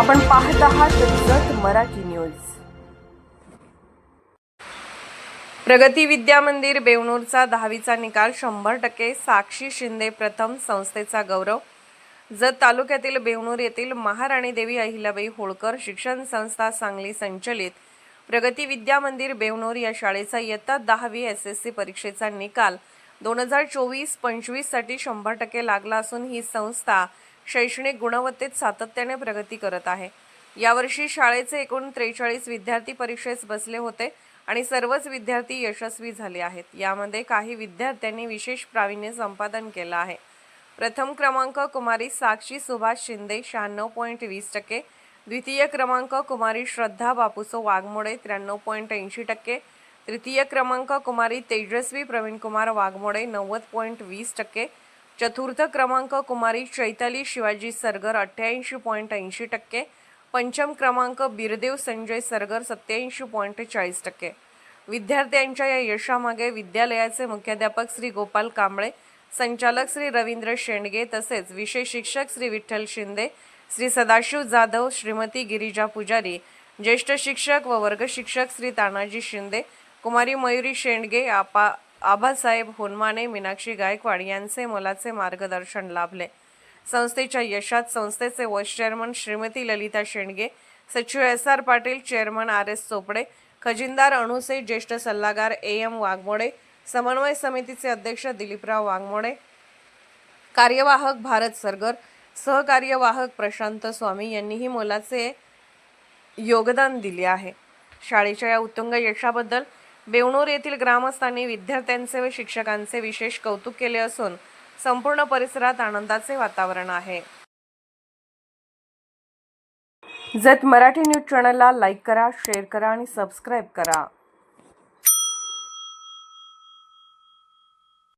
आपण पाहत आहात जत मराठी न्यूज. प्रगती विद्या मंदिर बेवणूरचा दहावीचा निकाल शंभर टक्के साक्षी शिंदे प्रथम संस्थेचा गौरव. जत तालुक्यातील बेवणूर येथील महाराणी देवी अहिल्याबाई होळकर शिक्षण संस्था सांगली संचलित. प्रगती विद्या मंदिर बेवणूर या शाळेचा इयत्ता दहावी एस एस सी परीक्षेचा निकाल दोन हजार चोवीस पंचवीससाठी शंभर टक्के लागला असून ही संस्था शैक्षणिक गुणवत्तेत सातत्याने प्रगती करत आहे. यावर्षी शाळेचे एकूण त्रेचाळीस विद्यार्थी परीक्षेस बसले होते आणि सर्वच विद्यार्थी यशस्वी झाले आहेत. यामध्ये काही विद्यार्थ्यांनी विशेष प्रावीण्य संपादन केलं आहे. प्रथम क्रमांक कुमारी साक्षी सुभाष शिंदे शहाण्णव पॉईंट वीस टक्के द्वितीय क्रमांक कुमारी श्रद्धा बापूसो वाघमोडे त्र्याण्णव पॉईंट ऐंशी टक्के तृतीय क्रमांक कुमारी तेजस्वी प्रवीणकुमार वाघमोडे नव्वद पॉईंट वीस टक्के चतुर्थ क्रमांक कुमारी चैताली शिवाजी सरगर अठ्ठ्याऐंशी पॉईंट ऐंशी टक्के. पंचम क्रमांक बिरदेव संजय सरगर सत्याऐंशी पॉईंट चाळीस टक्के. विद्यार्थ्यांच्या या यशामागे विद्यालयाचे मुख्याध्यापक श्री गोपाल कांबळे संचालक श्री रवींद्र शेंडगे तसेच विषय शिक्षक श्री विठ्ठल शिंदे श्री सदाशिव जाधव श्रीमती गिरिजा पुजारी ज्येष्ठ शिक्षक व वर्ग शिक्षक श्री तानाजी शिंदे कुमारी मयुरी शेंडगे आपा आबासाहेब होनमाने मीनाक्षी गायकवाड यांचे मोलाचे मार्गदर्शन लाभले. संस्थेच्या यशात संस्थेचे वाईस चेअरमन श्रीमती ललिता शेंडगे सचिव S R Patil chairman R S Chopde खजिनदार Anuse ज्येष्ठ सल्लागार ए एम वाघमोडे समन्वय समितीचे अध्यक्ष दिलीपराव वाघमोडे कार्यवाहक भारत सरगर सहकार्यवाहक प्रशांत स्वामी यांनीही मोलाचे योगदान दिले आहे. शाळेच्या या उत्तुंग यशाबद्दल बेवणूर येथील ग्रामस्थांनी विद्यार्थ्यांचे व शिक्षकांचे विशेष कौतुक केले असून संपूर्ण परिसरात आनंदाचे वातावरण आहे. जत मराठी न्यूज चॅनलला लाईक करा शेअर करा आणि सबस्क्राईब करा.